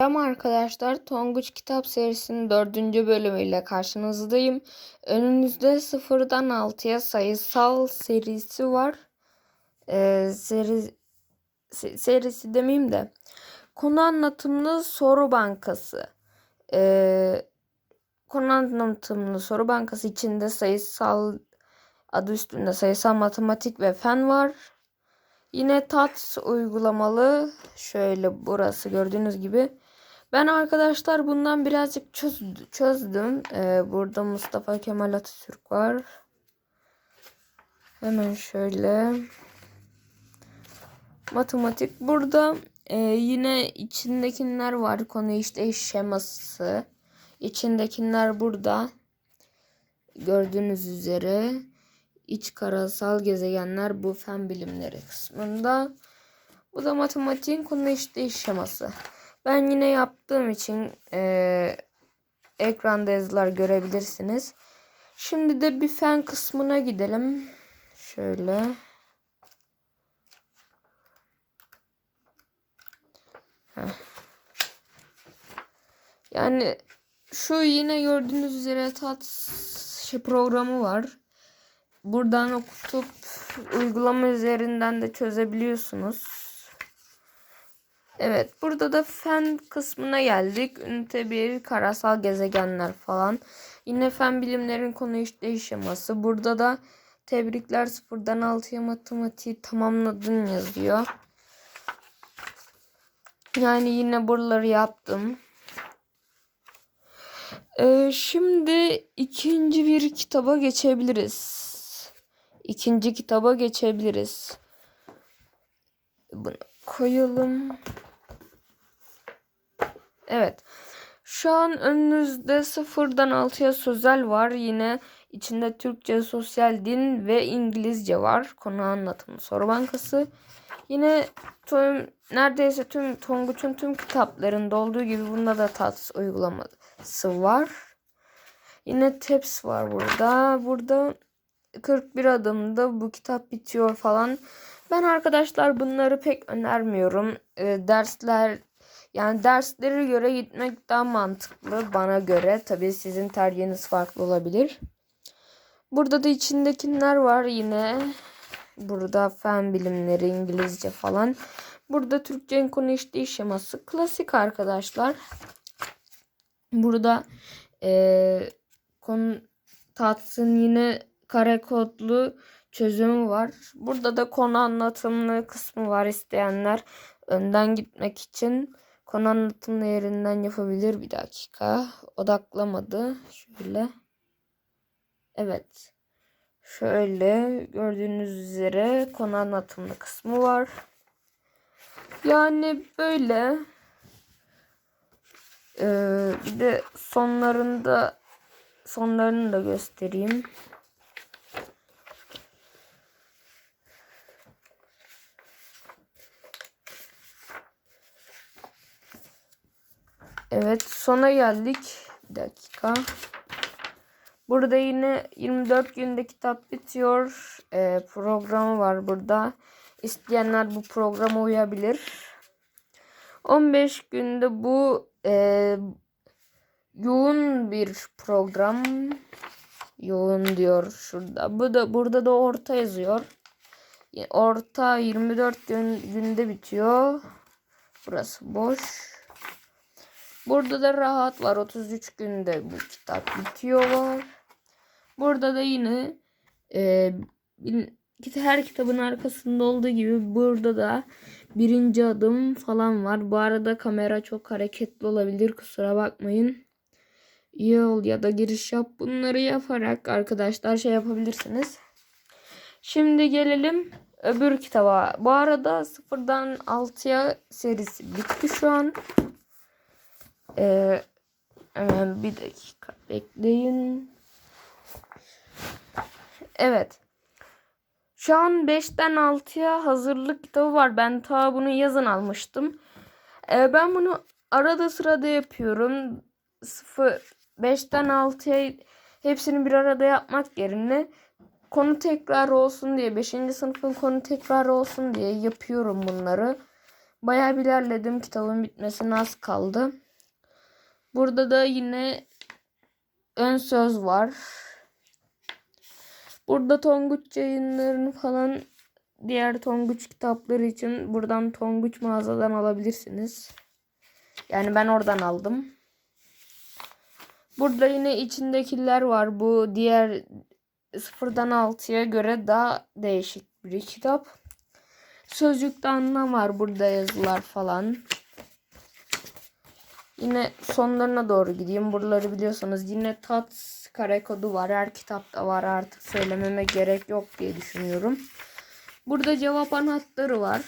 Selam arkadaşlar. Tonguç Kitap serisinin dördüncü bölümüyle karşınızdayım. Önünüzde sıfırdan altıya sayısal serisi var. Ee, seri, se- serisi demeyeyim de. Konu anlatımlı soru bankası. Ee, konu anlatımlı soru bankası içinde sayısal adı üstünde sayısal matematik ve fen var. Yine TAT uygulamalı. Şöyle burası gördüğünüz gibi. Ben arkadaşlar bundan birazcık çöz, çözdüm. Ee, burada Mustafa Kemal Atatürk var. Hemen şöyle. Matematik. Burada e, yine içindekiler var. Konu işte şeması. İçindekiler burada. Gördüğünüz üzere. İç karasal gezegenler bu fen bilimleri kısmında. Bu da matematiğin konu işte şeması. Ben yine yaptığım için e, ekranda yazılar görebilirsiniz. Şimdi de bir fen kısmına gidelim. Şöyle. Heh. Yani şu yine gördüğünüz üzere tat şey programı var. Buradan okutup uygulama üzerinden de çözebiliyorsunuz. Evet burada da fen kısmına geldik. Ünite 1 karasal gezegenler falan. Yine fen bilimlerin konu işleyiş şeması. Burada da tebrikler sıfırdan 6'ya matematiği tamamladın yazıyor. Yani yine buraları yaptım. Ee, şimdi ikinci bir kitaba geçebiliriz. İkinci kitaba geçebiliriz. Bunu koyalım. Evet. Şu an önünüzde sıfırdan altıya sözel var. Yine içinde Türkçe, sosyal din ve İngilizce var. Konu anlatımı soru bankası. Yine tüm, neredeyse tüm Tonguç'un tüm kitaplarında olduğu gibi bunda da TATS uygulaması var. Yine TEPS var burada. Burada 41 adımda bu kitap bitiyor falan. Ben arkadaşlar bunları pek önermiyorum. Ee, dersler yani derslere göre gitmek daha mantıklı bana göre. Tabii sizin tercihiniz farklı olabilir. Burada da içindekiler var yine. Burada fen bilimleri, İngilizce falan. Burada Türkçe'nin konu işleyiş şeması. Klasik arkadaşlar. Burada e, konu tatsın yine kare kodlu çözümü var. Burada da konu anlatımlı kısmı var isteyenler önden gitmek için konu anlatımlı yerinden yapabilir. Bir dakika. Odaklamadı. Şöyle. Evet. Şöyle gördüğünüz üzere konu anlatımlı kısmı var. Yani böyle. Ee, bir de sonlarında sonlarını da göstereyim. Evet sona geldik. Bir dakika. Burada yine 24 günde kitap bitiyor. Ee, programı var burada. İsteyenler bu programa uyabilir. 15 günde bu e, yoğun bir program. Yoğun diyor şurada. Bu da burada da orta yazıyor. Orta 24 gün, günde bitiyor. Burası boş. Burada da rahat var. 33 günde bu kitap bitiyor. Burada da yine e, her kitabın arkasında olduğu gibi burada da birinci adım falan var. Bu arada kamera çok hareketli olabilir. Kusura bakmayın. Yol ya da giriş yap. Bunları yaparak arkadaşlar şey yapabilirsiniz. Şimdi gelelim öbür kitaba. Bu arada sıfırdan 6'ya serisi bitti şu an. Ee, hemen bir dakika bekleyin. Evet. Şu an 5'ten 6'ya hazırlık kitabı var. Ben ta bunu yazın almıştım. Ee, ben bunu arada sırada yapıyorum. 0 5'ten 6'ya hepsini bir arada yapmak yerine konu tekrar olsun diye 5. sınıfın konu tekrar olsun diye yapıyorum bunları. Bayağı bir ilerledim. Kitabın bitmesine az kaldı. Burada da yine ön söz var. Burada Tonguç yayınlarını falan diğer Tonguç kitapları için buradan Tonguç mağazadan alabilirsiniz. Yani ben oradan aldım. Burada yine içindekiler var. Bu diğer sıfırdan 6'ya göre daha değişik bir kitap. Sözcükte anlam var burada yazılar falan. Yine sonlarına doğru gideyim. Buraları biliyorsanız yine tat kare kodu var. Her kitapta var artık söylememe gerek yok diye düşünüyorum. Burada cevap anahtarı var.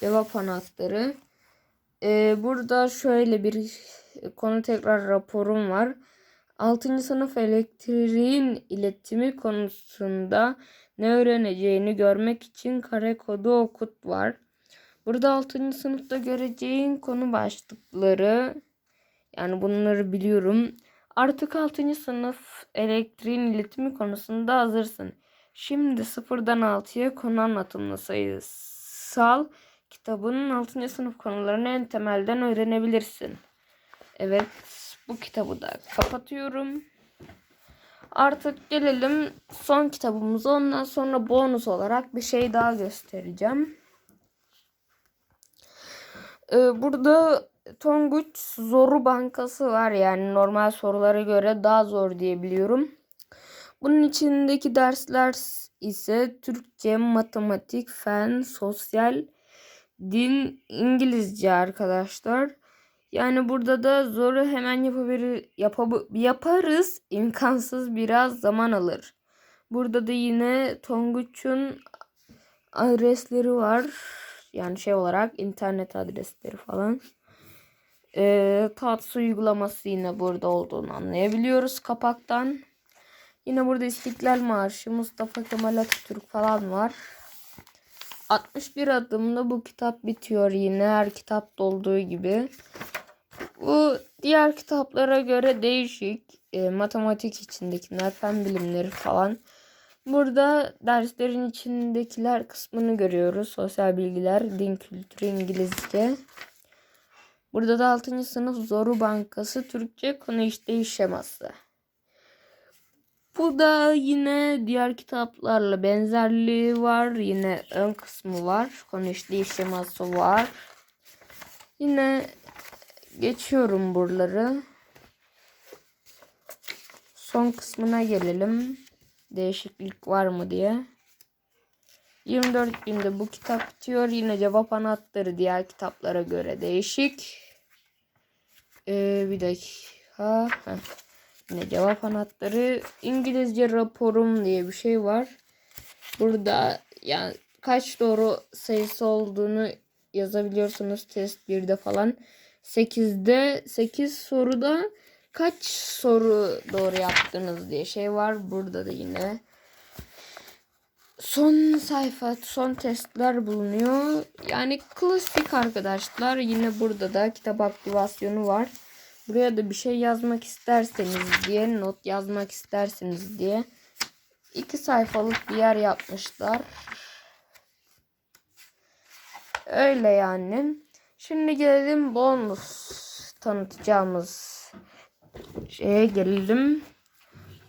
Cevap anahtarı. Ee, burada şöyle bir konu tekrar raporum var. 6. sınıf elektriğin iletimi konusunda ne öğreneceğini görmek için kare kodu okut var. Burada 6. sınıfta göreceğin konu başlıkları yani bunları biliyorum. Artık 6. sınıf elektriğin iletimi konusunda hazırsın. Şimdi sıfırdan 6'ya konu anlatımlı sayısal kitabının 6. sınıf konularını en temelden öğrenebilirsin. Evet bu kitabı da kapatıyorum. Artık gelelim son kitabımıza. Ondan sonra bonus olarak bir şey daha göstereceğim. Ee, burada Tonguç Zoru Bankası var. Yani normal sorulara göre daha zor diyebiliyorum. Bunun içindeki dersler ise Türkçe, matematik, fen, sosyal, din, İngilizce arkadaşlar. Yani burada da zoru hemen yapabilir, yapab yaparız. İmkansız biraz zaman alır. Burada da yine Tonguç'un adresleri var. Yani şey olarak internet adresleri falan. Ee, Tatsı uygulaması yine burada olduğunu anlayabiliyoruz kapaktan. Yine burada İstiklal Marşı, Mustafa Kemal Atatürk falan var. 61 adımda bu kitap bitiyor yine her kitapta olduğu gibi. Bu diğer kitaplara göre değişik. E, matematik içindekiler, fen bilimleri falan. Burada derslerin içindekiler kısmını görüyoruz. Sosyal bilgiler, din kültürü, İngilizce. Burada da 6. sınıf Zoru Bankası Türkçe konu işleyiş şeması. Bu da yine diğer kitaplarla benzerliği var. Yine ön kısmı var. Konu işleyiş şeması var. Yine geçiyorum buraları. Son kısmına gelelim. Değişiklik var mı diye. 24 günde bu kitap bitiyor. Yine cevap anahtarı diğer kitaplara göre değişik. Ee, bir dakika. Heh. Yine cevap anahtarı. İngilizce raporum diye bir şey var. Burada yani kaç doğru sayısı olduğunu yazabiliyorsunuz test 1'de falan. 8'de 8 soruda kaç soru doğru yaptınız diye şey var. Burada da yine son sayfa, son testler bulunuyor. Yani klasik arkadaşlar. Yine burada da kitap aktivasyonu var. Buraya da bir şey yazmak isterseniz diye, not yazmak isterseniz diye iki sayfalık bir yer yapmışlar. Öyle yani. Şimdi gelelim bonus tanıtacağımız şeye gelelim.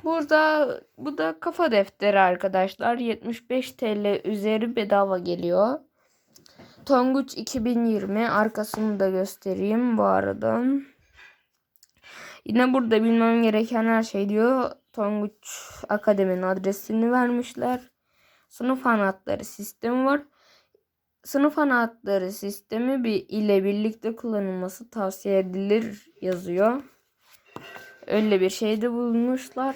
Burada bu da kafa defteri arkadaşlar. 75 TL üzeri bedava geliyor. Tonguç 2020 arkasını da göstereyim bu arada. Yine burada bilmem gereken her şey diyor. Tonguç Akademi'nin adresini vermişler. Sınıf anahtarı sistemi var. Sınıf anahtarı sistemi bir ile birlikte kullanılması tavsiye edilir yazıyor. Öyle bir şeyde bulunmuşlar.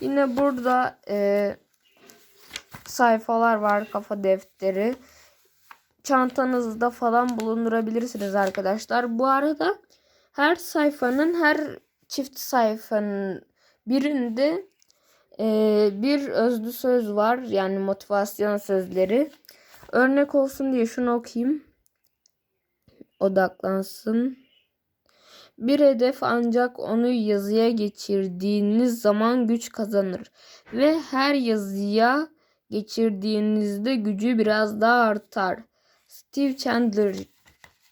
Yine burada e, sayfalar var kafa defteri. Çantanızda falan bulundurabilirsiniz arkadaşlar. Bu arada her sayfanın her çift sayfanın birinde e, bir özlü söz var. Yani motivasyon sözleri. Örnek olsun diye şunu okuyayım. Odaklansın. Bir hedef ancak onu yazıya geçirdiğiniz zaman güç kazanır ve her yazıya geçirdiğinizde gücü biraz daha artar. Steve Chandler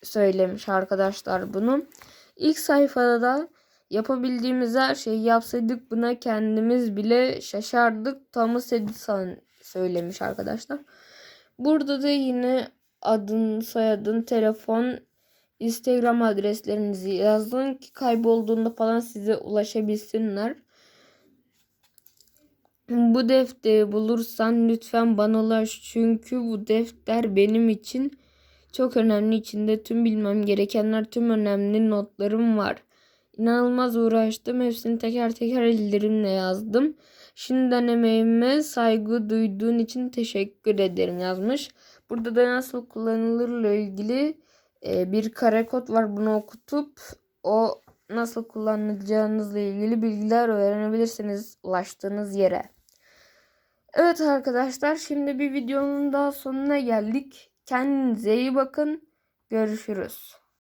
söylemiş arkadaşlar bunu. İlk sayfada da yapabildiğimiz her şeyi yapsaydık buna kendimiz bile şaşardık. Thomas Edison söylemiş arkadaşlar. Burada da yine adın, soyadın, telefon, Instagram adreslerinizi yazın ki kaybolduğunda falan size ulaşabilsinler. Bu defteri bulursan lütfen bana ulaş çünkü bu defter benim için çok önemli. İçinde tüm bilmem gerekenler, tüm önemli notlarım var. İnanılmaz uğraştım. Hepsini teker teker ellerimle yazdım. Şimdiden emeğime saygı duyduğun için teşekkür ederim yazmış. Burada da nasıl kullanılırla ilgili e, bir kare kod var. Bunu okutup o nasıl kullanacağınızla ilgili bilgiler öğrenebilirsiniz ulaştığınız yere. Evet arkadaşlar şimdi bir videonun daha sonuna geldik. Kendinize iyi bakın. Görüşürüz.